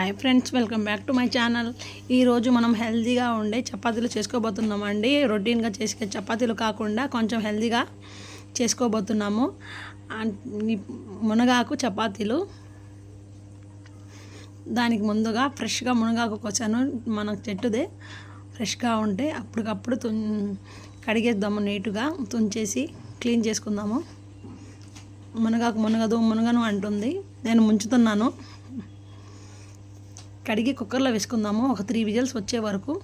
Hi friends welcome back to my channel ఈరోజు మనం హెల్తీగా ఉండే చపాతీలు చేసుకోబోతున్నామండి. రొటీన్గా చేసే చపాతీలు కాకుండా కొంచెం హెల్తీగా చేసుకోబోతున్నాము. మునగాకు చపాతీలు. దానికి ముందుగా ఫ్రెష్గా మునగాకు కోసాను. మన చెట్టుదే ఫ్రెష్గా ఉంటే అప్పటికప్పుడు తుం కడిగేద్దాము నీట్గా. తుంచేసి క్లీన్ చేసుకుందాము. మునగాకు మునగదు మునగను అంటుంది. నేను ముంచుతున్నాను. కడిగి కుక్కర్లో వేసుకుందాము. ఒక త్రీ విజిల్స్ వచ్చే వరకు.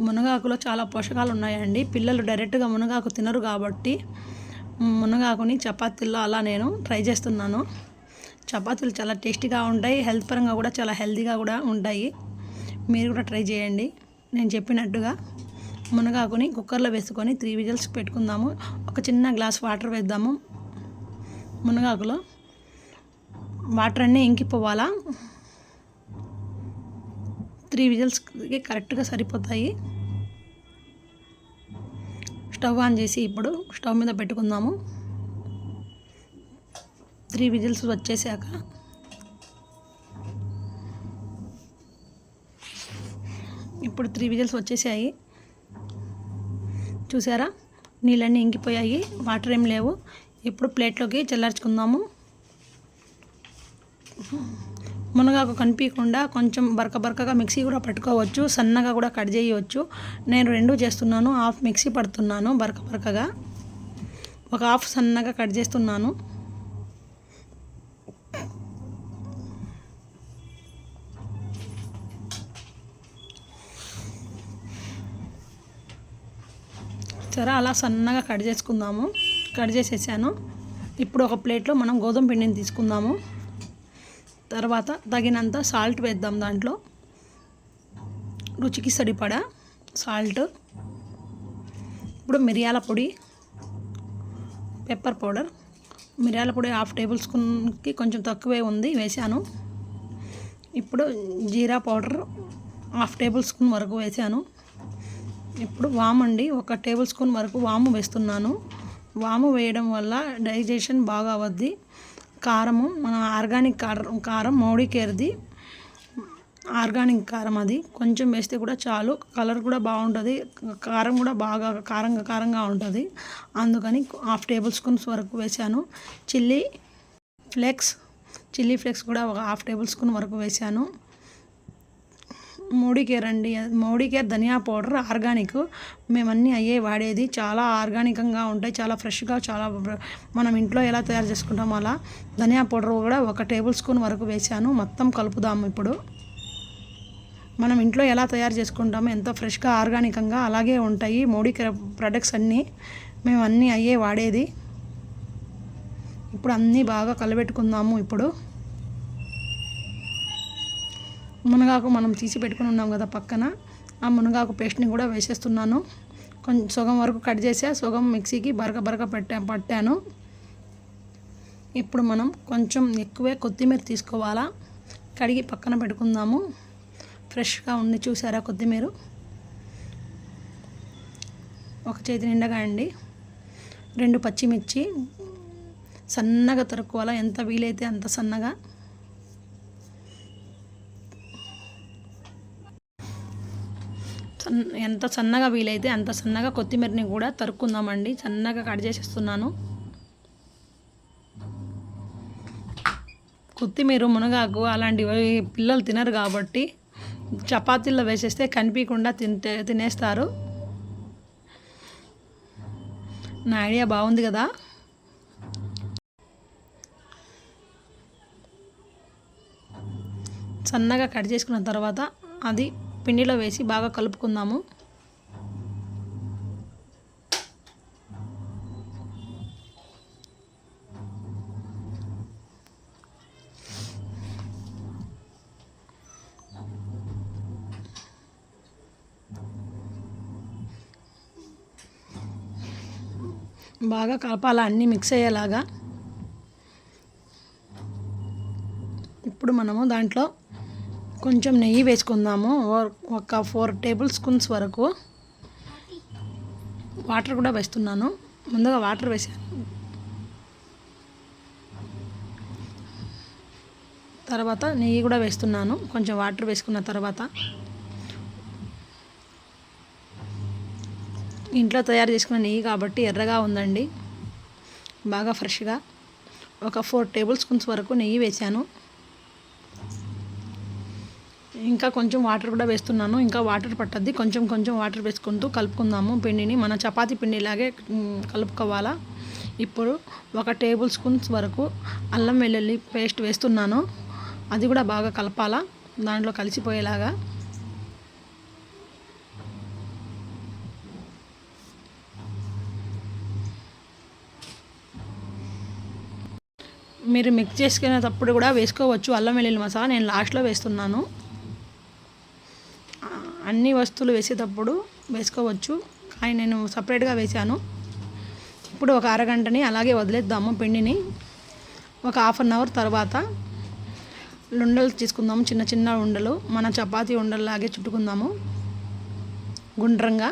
మునగాకులో చాలా పోషకాలు ఉన్నాయండి పిల్లలు డైరెక్ట్గా మునగాకు తినరు కాబట్టి మునగాకుని చపాతీల్లో అలా నేను ట్రై చేస్తున్నాను. చపాతీలు చాలా టేస్టీగా ఉంటాయి. హెల్త్ పరంగా కూడా చాలా హెల్తీగా కూడా ఉంటాయి. మీరు కూడా ట్రై చేయండి. నేను చెప్పినట్టుగా మునగాకుని కుక్కర్లో వేసుకొని త్రీ విజిల్స్ పెట్టుకుందాము. ఒక చిన్న గ్లాస్ వాటర్ వేద్దాము. మునగాకులో. వాటర్ అన్నీ ఇంకిపోవాలా త్రీ విజిల్స్కి కరెక్ట్గా సరిపోతాయి. స్టవ్ ఆన్ చేసి ఇప్పుడు స్టవ్ మీద పెట్టుకుందాము. త్రీ విజిల్స్ వచ్చేసాక ఇప్పుడు త్రీ విజిల్స్ వచ్చేసాయి. చూసారా? నీళ్ళన్నీ ఇంకిపోయాయి. వాటర్ ఏం లేవు. ఇప్పుడు ప్లేట్లోకి చల్లార్చుకుందాము. మునగాకు కనిపించకుండా కొంచెం బరక బరకగా మిక్సీ కూడా పట్టుకోవచ్చు సన్నగా కూడా కట్ చేయవచ్చు నేను రెండు చేస్తున్నాను హాఫ్ మిక్సీ పడుతున్నాను బరక బరకగా. ఒక హాఫ్ సన్నగా కట్ చేస్తున్నాను. సరే అలా సన్నగా కట్ చేసుకుందాము. కట్ చేసేసాను. ఇప్పుడు ఒక ప్లేట్లో మనం గోధుమ పిండిని తీసుకుందాము. తర్వాత తగినంత సాల్ట్ వేద్దాం దాంట్లో. రుచికి సరిపడా సాల్ట్. ఇప్పుడు మిరియాల పొడి పెప్పర్ పౌడర్. మిరియాల పొడి హాఫ్ టేబుల్ స్పూన్కి కొంచెం తక్కువే ఉంది వేసాను ఇప్పుడు jeera powder half tablespoon వరకు వేసాను ఇప్పుడు వాము అండి ఒక టేబుల్ స్పూన్ వరకు వాము వేస్తున్నాను. వాము వేయడం వల్ల డైజెషన్ బాగా అవద్ది. కారము మన ఆర్గానిక్ కారం కారం మౌడికేర్ది ఆర్గానిక్ కారం అది. కొంచెం వేస్తే కూడా చాలు. కలర్ కూడా బాగుంటుంది. కారం కూడా బాగా కారంగా కారంగా ఉంటుంది. అందుకని హాఫ్ టేబుల్ స్పూన్స్ వరకు వేసాను చిల్లీ ఫ్లెక్స్ చిల్లీ ఫ్లెక్స్ కూడా ఒక హాఫ్ టేబుల్ స్పూన్ వరకు మోడీ కేర్ అండి మోడీకేర్ ధనియా పౌడర్ ఆర్గానిక్. మేమన్నీ అయ్యే వాడేది. చాలా ఆర్గానికంగా ఉంటాయి చాలా ఫ్రెష్గా చాలా మనం ఇంట్లో ఎలా తయారు చేసుకుంటామో అలా. ధనియా పౌడర్ కూడా ఒక టేబుల్ స్పూన్ వరకు వేసాను. మొత్తం కలుపుదాము ఇప్పుడు. మనం ఇంట్లో ఎలా తయారు చేసుకుంటామో ఎంతో ఫ్రెష్గా ఆర్గానికంగా అలాగే ఉంటాయి మోడీ కేర్ ప్రొడక్ట్స్ అన్నీ. మేము అన్నీ అయ్యే వాడేది. ఇప్పుడు అన్నీ బాగా కలబెట్టుకుందాము ఇప్పుడు. మునగాకు మనం తీసి పెట్టుకుని ఉన్నాం కదా పక్కన ఆ మునగాకు పేస్ట్ని కూడా వేసేస్తున్నాను. కొంచెం సగం వరకు కట్ చేసా సగం మిక్సీకి బరక బరక పెట్టా పట్టాను. ఇప్పుడు మనం కొంచెం ఎక్కువే కొత్తిమీర తీసుకోవాలా? కడిగి పక్కన పెట్టుకుందాము. ఫ్రెష్గా ఉంది చూసారా కొత్తిమీర? ఒక చేతి నిండగా అండి రెండు పచ్చిమిర్చి సన్నగా తరుక్కోవాలా? ఎంత వీలైతే అంత సన్నగా. ఎంత సన్నగా వీలైతే అంత సన్నగా కొత్తిమీరని కూడా తరుక్కుందామండి. సన్నగా కట్ చేసేస్తున్నాను. కొత్తిమీర మునగాకు అలాంటివి పిల్లలు తినరు కాబట్టి చపాతీల్లో వేసేస్తే కనిపించకుండా తింటే తినేస్తారు. నా ఐడియా బాగుంది కదా? సన్నగా కట్ చేసుకున్న తర్వాత అది పిండిలో వేసి బాగా కలుపుకుందాము. బాగా కలపాల అన్నీ మిక్స్ అయ్యేలాగా. ఇప్పుడు మనము దాంట్లో కొంచెం నెయ్యి వేసుకుందాము. ఒక ఫోర్ టేబుల్ స్పూన్స్ వరకు వాటర్ కూడా వేస్తున్నాను. ముందుగా వాటర్ వేసాను తర్వాత నెయ్యి కూడా వేస్తున్నాను. కొంచెం వాటర్ వేసుకున్న తర్వాత ఇంట్లో తయారు చేసుకున్న నెయ్యి కాబట్టి ఎర్రగా ఉందండి. బాగా ఫ్రెష్గా ఒక ఫోర్ టేబుల్ స్పూన్స్ వరకు నెయ్యి వేసాను ఇంకా కొంచెం వాటర్ కూడా వేస్తున్నాను. ఇంకా వాటర్ పట్టద్ది. కొంచెం కొంచెం వాటర్ వేసుకుంటూ కలుపుకుందాము పిండిని. మన చపాతీ పిండిలాగే కలుపుకోవాలా? ఇప్పుడు ఒక టేబుల్ స్పూన్స్ వరకు అల్లం వెల్లుల్లి పేస్ట్ వేస్తున్నాను. అది కూడా బాగా కలపాలా? దాంట్లో కలిసిపోయేలాగా. మీరు మిక్స్ చేసుకునేటప్పుడు కూడా వేసుకోవచ్చు. అల్లం వెల్లుల్లి మసాలా నేను లాస్ట్లో వేస్తున్నాను. అన్ని వస్తువులు వేసేటప్పుడు వేసుకోవచ్చు. కానీ నేను సపరేట్గా వేసాను ఇప్పుడు ఒక అరగంటని అలాగే వదిలేద్దాము పిండిని. ఒక హాఫ్ అన్ అవర్ తర్వాత ఉండలు తీసుకుందాము చిన్న చిన్న ఉండలు. మన చపాతీ ఉండల్లాగే చుట్టుకుందాము. గుండ్రంగా.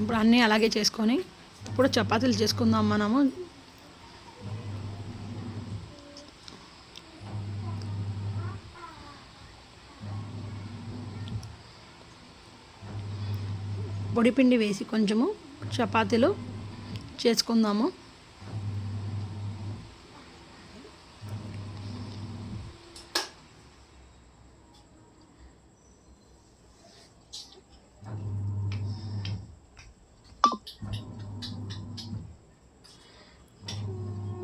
ఇప్పుడు అన్నీ అలాగే చేసుకొని ఇప్పుడు చపాతీలు చేసుకుందాం మనము. పొడిపిండి వేసి కొంచెము చపాతీలు చేసుకుందాము.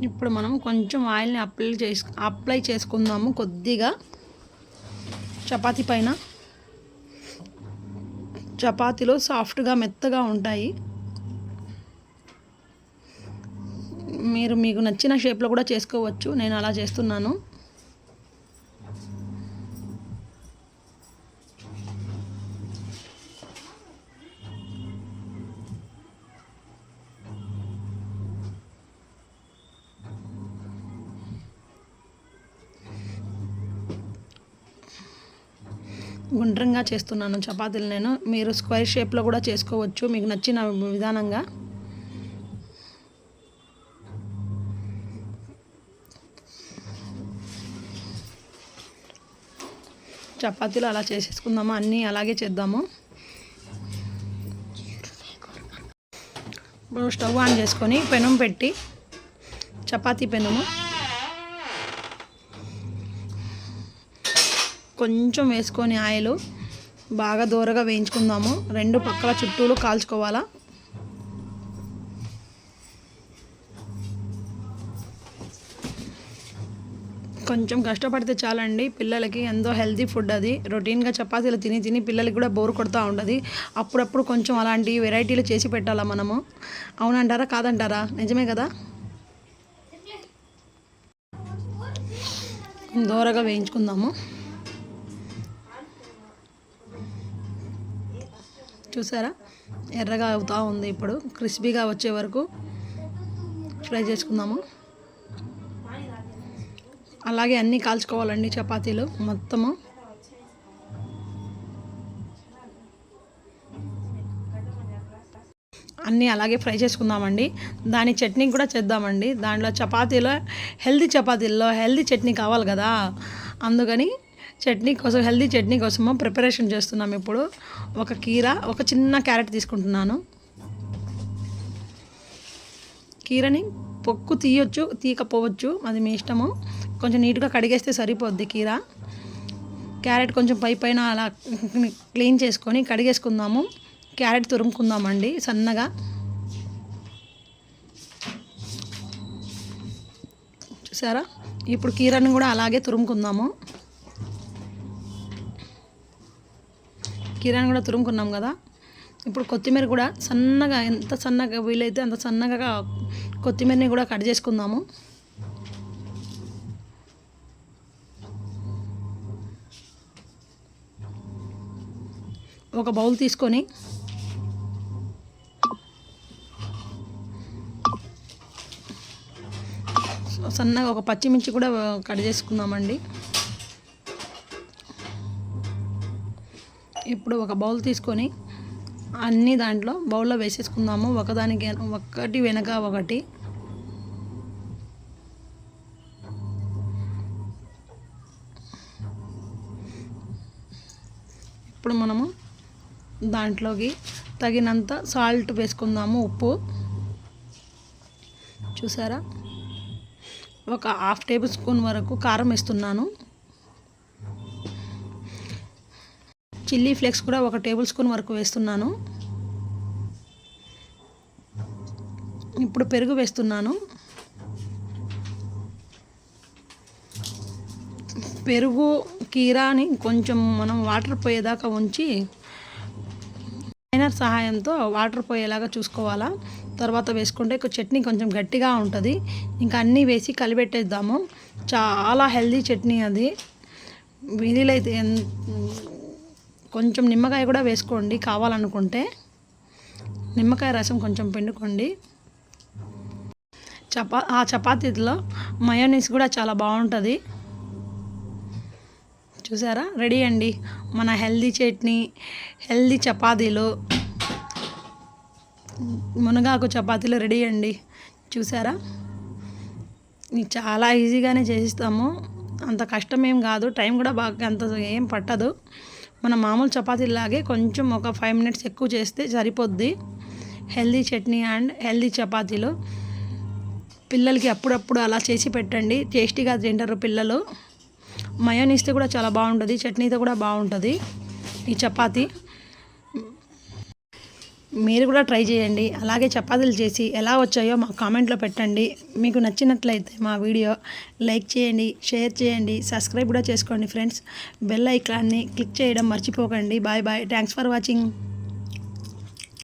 ఇప్పుడు మనం కొంచెం ఆయిల్ని అప్లై చేసు అప్లై చేసుకుందాము కొద్దిగా. చపాతీ పైన. చపాతీలు సాఫ్ట్గా మెత్తగా ఉంటాయి. మీరు మీకు నచ్చిన షేప్లో కూడా చేసుకోవచ్చు. నేను అలా చేస్తున్నాను. గుండ్రంగా చేస్తున్నాను చపాతీలు నేను. మీరు స్క్వేర్ షేప్లో కూడా చేసుకోవచ్చు. మీకు నచ్చిన విధానంగా. చపాతీలు అలా చేసేసుకుందాము? అన్నీ అలాగే చేద్దాము. ఇప్పుడు స్టవ్ ఆన్ చేసుకొని పెనం పెట్టి చపాతీ పెనము. కొంచెం వేసుకొని ఆయిల్ బాగా దూరగా వేయించుకుందాము. రెండు పక్కల చుట్టూలు కాల్చుకోవాలా? కొంచెం కష్టపడితే చాలండి పిల్లలకి ఎంతో హెల్తీ ఫుడ్ అది. రొటీన్గా చపాతీలు తిని తిని పిల్లలకి కూడా బోర్ కొడుతూ ఉంటుంది. అప్పుడప్పుడు కొంచెం అలాంటి వెరైటీలు చేసి పెట్టాలా మనము? అవునంటారా? కాదంటారా? నిజమే కదా? దూరగా వేయించుకుందాము. చూసారా? ఎర్రగా అవుతూ ఉంది ఇప్పుడు. క్రిస్పీగా వచ్చే వరకు ఫ్రై చేసుకుందాము. అలాగే అన్నీ కాల్చుకోవాలండి చపాతీలు మొత్తము. అన్నీ అలాగే ఫ్రై చేసుకుందామండి. దాని చట్నీ కూడా చేద్దామండి. దాంట్లో చపాతీలో హెల్దీ చపాతీల్లో హెల్దీ చట్నీ కావాలి కదా. అందుకని చట్నీ కోసం హెల్దీ చట్నీ కోసము ప్రిపరేషన్ చేస్తున్నాం ఇప్పుడు. ఒక కీర ఒక చిన్న క్యారెట్ తీసుకుంటున్నాను. కీరని పొక్కు తీయొచ్చు తీయకపోవచ్చు అది మీ ఇష్టము. కొంచెం నీట్గా కడిగేస్తే సరిపోద్ది కీర. క్యారెట్ కొంచెం పై పైన అలా క్లీన్ చేసుకొని కడిగేసుకుందాము. క్యారెట్ తురుముకుందామండి సన్నగా. చూసారా? ఇప్పుడు కీరని కూడా అలాగే తురుముకుందాము. కీరాని కూడా తురుముకున్నాం కదా. ఇప్పుడు కొత్తిమీర కూడా సన్నగా ఎంత సన్నగా వీలైతే అంత సన్నగా కొత్తిమీరని కూడా కట్ చేసుకుందాము. ఒక బౌల్ తీసుకొని సన్నగా ఒక పచ్చిమిర్చి కూడా కట్ చేసుకుందామండి. ఇప్పుడు ఒక బౌల్ తీసుకొని అన్నీ దాంట్లో బౌల్లో వేసేసుకుందాము. ఒకదానికి ఒకటి వెనక ఒకటి. ఇప్పుడు మనము దాంట్లోకి తగినంత సాల్ట్ వేసుకుందాము ఉప్పు. చూసారా? ఒక హాఫ్ టేబుల్ స్పూన్ వరకు కారం వేస్తున్నాను. చిల్లీ ఫ్లేక్స్ కూడా ఒక టేబుల్ స్పూన్ వరకు వేస్తున్నాను. ఇప్పుడు పెరుగు వేస్తున్నాను. పెరుగు కీరాని కొంచెం మనం వాటర్ పోయేదాకా ఉంచి మైనర్ సహాయంతో వాటర్ పోయేలాగా చూసుకోవాలా. తర్వాత వేసుకుంటే చట్నీ కొంచెం గట్టిగా ఉంటుంది. ఇంకా అన్నీ వేసి కలిపెట్టేద్దాము. చాలా హెల్దీ చట్నీ అది. వీలైతే ఎన్- కొంచెం నిమ్మకాయ కూడా వేసుకోండి కావాలనుకుంటే. నిమ్మకాయ రసం కొంచెం పిండుకోండి. చపా ఆ చపాతీలో మయోనీస్ కూడా చాలా బాగుంటుంది. చూసారా? రెడీ అండి. మన హెల్దీ చట్నీ హెల్దీ చపాతీలు మునగాకు చపాతీలు రెడీ అండి. చూసారా? చాలా ఈజీగానే చేసిస్తాము. అంత కష్టం ఏం కాదు. టైం కూడా బాగా అంత ఏం పట్టదు. మన మామూలు చపాతీలాగే కొంచెం ఒక ఫైవ్ మినిట్స్ ఎక్కువ చేస్తే సరిపోద్ది. హెల్దీ చట్నీ అండ్ హెల్దీ చపాతీలు. పిల్లలకి అప్పుడప్పుడు అలా చేసి పెట్టండి. టేస్టీగా తింటారు పిల్లలు. మయోనీస్తో కూడా చాలా బాగుంటుంది. చట్నీతో కూడా బాగుంటుంది ఈ చపాతీ. మీరు కూడా ట్రై చేయండి. అలాగే చపాతీలు చేసి ఎలా వచ్చాయో మా కామెంట్లో పెట్టండి. మీకు నచ్చినట్లయితే మా వీడియో లైక్ చేయండి షేర్ చేయండి సబ్స్క్రైబ్ కూడా చేసుకోండి ఫ్రెండ్స్. బెల్ ఐకాన్ని క్లిక్ చేయడం మర్చిపోకండి. Bye bye. Thanks for watching.